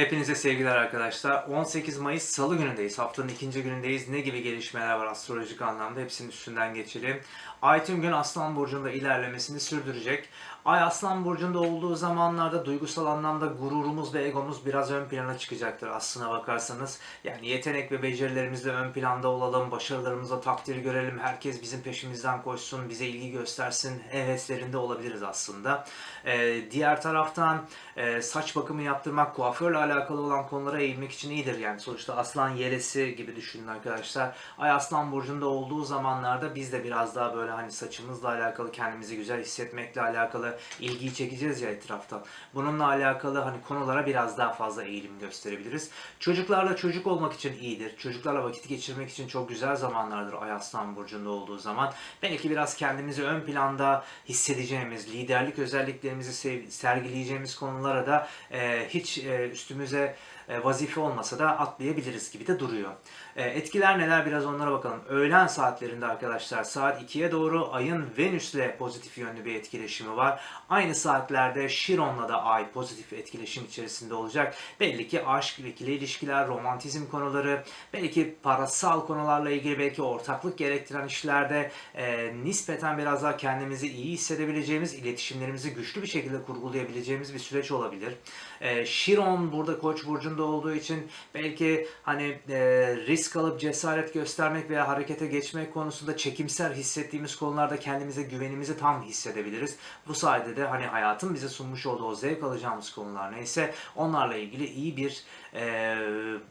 Hepinize sevgiler arkadaşlar. 18 Mayıs Salı günündeyiz. Haftanın ikinci günündeyiz. Ne gibi gelişmeler var astrolojik anlamda hepsinin üstünden geçelim. Ay tüm gün Aslan Burcu'nda ilerlemesini sürdürecek. Ay Aslan Burcu'nda olduğu zamanlarda duygusal anlamda gururumuz ve egomuz biraz ön plana çıkacaktır aslına bakarsanız. Yani yetenek ve becerilerimizle ön planda olalım, başarılarımızla takdir görelim, herkes bizim peşimizden koşsun, bize ilgi göstersin heveslerinde olabiliriz aslında. Ee, diğer taraftan e, saç bakımı yaptırmak, kuaförle alakalı olan konulara eğilmek için iyidir. Yani sonuçta aslan yelesi gibi düşünün arkadaşlar. Ay aslan burcunda olduğu zamanlarda biz de biraz daha böyle hani saçımızla alakalı kendimizi güzel hissetmekle alakalı ilgiyi çekeceğiz ya etraftan. Bununla alakalı hani konulara biraz daha fazla eğilim gösterebiliriz. Çocuklarla çocuk olmak için iyidir. Çocuklarla vakit geçirmek için çok güzel zamanlardır Ay Aslan Burcu'nda olduğu zaman. Belki biraz kendimizi ön planda hissedeceğimiz, liderlik özelliklerimizi sergileyeceğimiz konulara da e, hiç e, üstümüze e, vazife olmasa da atlayabiliriz gibi de duruyor. E, etkiler neler biraz onlara bakalım. Öğlen saatlerinde arkadaşlar saat 2'ye doğru ayın Venüs'le pozitif yönlü bir etkileşimi var. Aynı saatlerde Şiron'la da ay pozitif etkileşim içerisinde olacak. Belli ki aşk, ikili ilişkiler, romantizm konuları, belki parasal konularla ilgili belki ortaklık gerektiren işlerde e, nispeten biraz daha kendimizi iyi hissedebileceğimiz, iletişimlerimizi güçlü bir şekilde kurgulayabileceğimiz bir süreç olabilir. E, Şiron burada Koç burcunda olduğu için belki hani e, risk alıp cesaret göstermek veya harekete geçmek konusunda çekimser hissettiğimiz konularda kendimize güvenimizi tam hissedebiliriz. Bu sayede de hani hayatın bize sunmuş olduğu o zevk alacağımız konular neyse onlarla ilgili iyi bir e,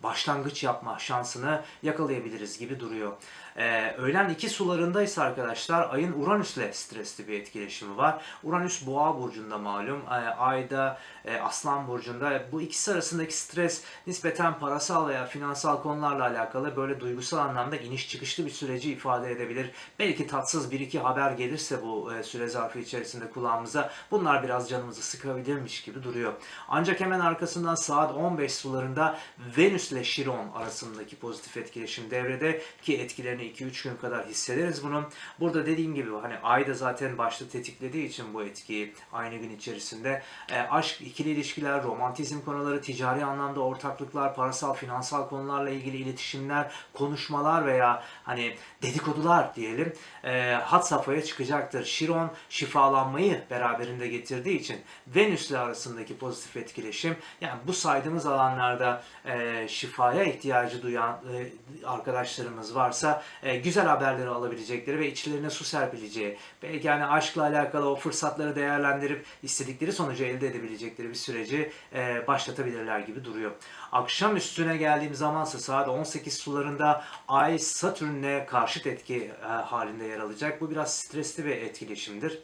başlangıç yapma şansını yakalayabiliriz gibi duruyor. E, öğlen iki sularındaysa arkadaşlar ayın Uranüs'le stresli bir etkileşimi var. Uranüs boğa burcunda malum. E, ayda e, aslan burcunda. Bu ikisi arasındaki stres nispeten parasal veya finansal konularla alakalı böyle duygusal anlamda iniş çıkışlı bir süreci ifade edebilir. Belki tatsız bir iki haber gelirse bu e, süre zarfı içerisinde kulağımıza bunlar biraz canımızı sıkabilirmiş gibi duruyor. Ancak hemen arkasından saat 15 sularında Venüs ile Şiron arasındaki pozitif etkileşim devrede ki etkilerini 2-3 gün kadar hissederiz bunun. Burada dediğim gibi hani ay da zaten başta tetiklediği için bu etkiyi aynı gün içerisinde e, aşk, ikili ilişkiler, romantizm konuları, ticari anlamda ortaklıklar, parasal, finansal konularla ilgili iletişimler, konuşmalar veya hani dedikodular diyelim e, hat safhaya çıkacaktır. Şiron şifalanmayı beraberinde getirdiği için Venüs ile arasındaki pozitif etkileşim yani bu saydığımız alanlarda e, şifaya ihtiyacı duyan e, arkadaşlarımız varsa e, güzel haberleri alabilecekleri ve içlerine su serpileceği belki yani aşkla alakalı o fırsatları değerlendirip istedikleri sonucu elde edebilecekleri bir süreci e, başlatabilirler gibi duruyor. Akşam üstüne geldiğim zamansa saat 18 sularında Ay Satürn'le karşıt etki e, halinde yer alacak. Bu biraz stresli bir etkileşimdir.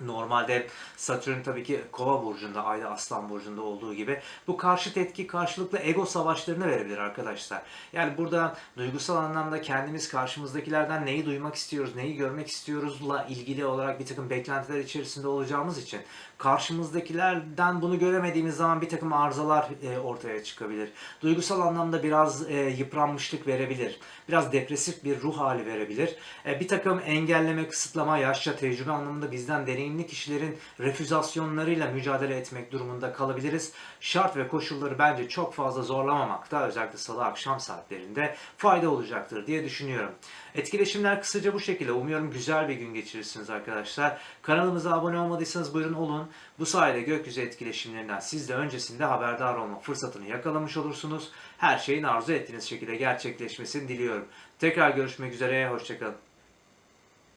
Normalde Satürn tabii ki Kova burcunda, Ayda Aslan burcunda olduğu gibi bu karşıt etki karşılıklı ego savaşlarını verebilir arkadaşlar. Yani burada duygusal anlamda kendimiz karşımızdakilerden neyi duymak istiyoruz, neyi görmek istiyoruzla ilgili olarak bir takım beklentiler içerisinde olacağımız için karşımızdakilerden bunu göremediğimiz zaman bir takım arızalar e, ortaya çıkabilir. Duygusal anlamda biraz e, yıpranmışlık verebilir. Biraz depresif bir ruh hali verebilir. E, bir takım engelleme, kısıtlama, yaşça tecrübe anlamında bizden deneyimli kişilerin refüzasyonlarıyla mücadele etmek durumunda kalabiliriz. Şart ve koşulları bence çok fazla zorlamamakta özellikle salı akşam saatlerinde fayda olacaktır diye düşünüyorum. Etkileşimler kısaca bu şekilde. Umuyorum güzel bir gün geçirirsiniz arkadaşlar. Kanalımıza abone olmadıysanız buyurun olun. Bu sayede gökyüzü etkileşimlerinden siz de öncesinde haberdar olma fırsatını yakalamış olursunuz. Her şeyin arzu ettiğiniz şekilde gerçekleşmesini diliyorum. Tekrar görüşmek üzere, hoşçakalın.